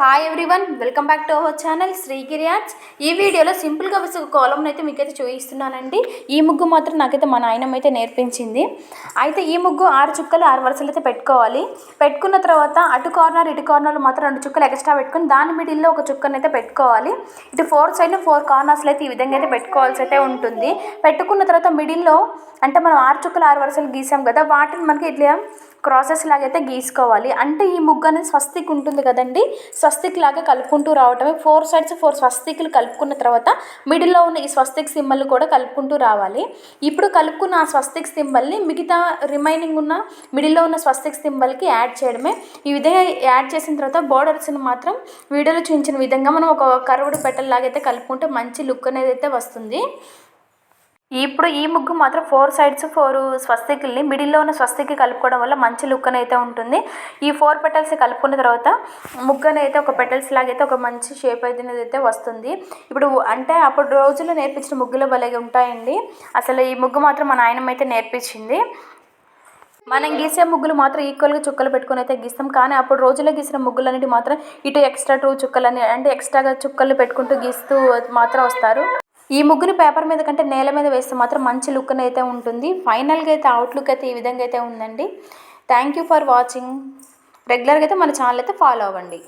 Hi everyone welcome back to our channel Srigiri ఈ వీడియోలో సింపుల్గా వేసే ఒక అయితే మీకైతే చూపిస్తున్నానండి. ఈ ముగ్గు మాత్రం నాకైతే మా నాయనమ్మ అయితే నేర్పించింది. అయితే ఈ ముగ్గు ఆరు చుక్కలు ఆరు వరుసలు అయితే పెట్టుకోవాలి. పెట్టుకున్న తర్వాత అటు కార్నర్ ఇటు కార్నర్లు మాత్రం రెండు చుక్కలు ఎక్స్ట్రా పెట్టుకుని దాని మిడిల్లో ఒక చుక్కను అయితే పెట్టుకోవాలి. ఇటు ఫోర్ సైడ్ ఫోర్ కార్నర్స్లో అయితే ఈ విధంగా అయితే పెట్టుకోవాల్సి అయితే ఉంటుంది. పెట్టుకున్న తర్వాత మిడిల్లో అంటే మనం ఆరు చుక్కలు ఆరు వరుసలు గీసాం కదా వాటిని మనకి ఇట్లా క్రాసెస్ లాగైతే గీసుకోవాలి. అంటే ఈ ముగ్గు అనేది స్వస్తిక్ ఉంటుంది కదండి. స్వస్తిక్ లాగా కలుపుకుంటూ రావటమే. ఫోర్ సైడ్స్ ఫోర్ స్వస్తిక్లు కలుపుకున్న తర్వాత మిడిల్లో ఉన్న ఈ స్వస్తిక్ సింబల్ కూడా కలుపుకుంటూ రావాలి. ఇప్పుడు కలుపుకున్న ఆ స్వస్తిక్ సింబల్ని మిగతా రిమైనింగ్ ఉన్న మిడిల్లో ఉన్న స్వస్తిక్ సింబల్కి యాడ్ చేయడమే. ఈ విధంగా యాడ్ చేసిన తర్వాత బోర్డర్స్ని మాత్రం వీడియోలో చూపించిన విధంగా మనం ఒక కరువుడు పెట్టెల్లాగైతే కలుపుకుంటే మంచి లుక్ అనేది అయితే వస్తుంది. ఇప్పుడు ఈ ముగ్గు మాత్రం ఫోర్ సైడ్స్ ఫోర్ స్వస్తికల్ని మిడిల్లో ఉన్న స్వస్తికి కలుపుకోవడం వల్ల మంచి లుక్ అయితే ఉంటుంది. ఈ ఫోర్ పెటల్స్ కలుపుకున్న తర్వాత ముగ్గు అయితే ఒక పెటల్స్ లాగైతే ఒక మంచి షేప్ అయితే అయితే వస్తుంది. ఇప్పుడు అంటే అప్పుడు రోజుల్లో నేర్పించిన ముగ్గులు భలే ఉంటాయండి. అసలు ఈ ముగ్గు మాత్రం మా నాయనమ్మ అయితే నేర్పించింది. మనం గీసే ముగ్గులు మాత్రం ఈక్వల్గా చుక్కలు పెట్టుకుని అయితే గీస్తాం. కానీ అప్పుడు రోజుల్లో గీసిన ముగ్గులు అనేవి మాత్రం ఇటు ఎక్స్ట్రా టూ చుక్కలని అంటే ఎక్స్ట్రాగా చుక్కలు పెట్టుకుంటూ గీస్తూ మాత్రం వస్తారు. ఈ ముగ్గురు పేపర్ మీద కంటే నేల మీద వేస్తే మాత్రం మంచి లుక్ అయితే ఉంటుంది. ఫైనల్గా అయితే అవుట్లుక్ అయితే ఈ విధంగా అయితే ఉందండి. థ్యాంక్ యూ ఫర్ వాచింగ్ రెగ్యులర్గా అయితే మన ఛానల్ అయితే ఫాలో అవ్వండి.